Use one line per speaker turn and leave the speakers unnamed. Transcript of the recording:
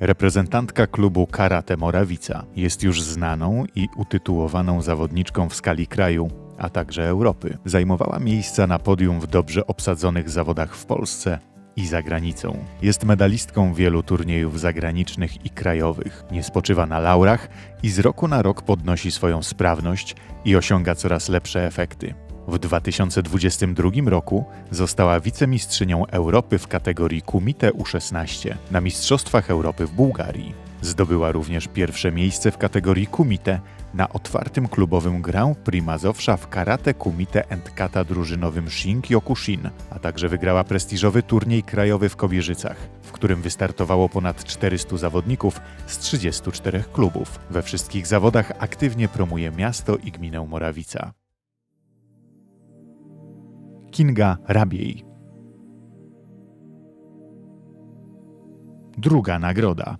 Reprezentantka klubu Karate Morawica jest już znaną i utytułowaną zawodniczką w skali kraju, a także Europy. Zajmowała miejsca na podium w dobrze obsadzonych zawodach w Polsce i za granicą. Jest medalistką wielu turniejów zagranicznych i krajowych. Nie spoczywa na laurach i z roku na rok podnosi swoją sprawność i osiąga coraz lepsze efekty. W 2022 roku została wicemistrzynią Europy w kategorii Kumite U16 na Mistrzostwach Europy w Bułgarii. Zdobyła również pierwsze miejsce w kategorii Kumite na otwartym klubowym Grand Prix Mazowsza w karate Kumite and Kata drużynowym Shin-Kyokushin, a także wygrała prestiżowy turniej krajowy w Kobierzycach, w którym wystartowało ponad 400 zawodników z 34 klubów. We wszystkich zawodach aktywnie promuje miasto i gminę Morawica. Kinga Rabiej. Druga nagroda.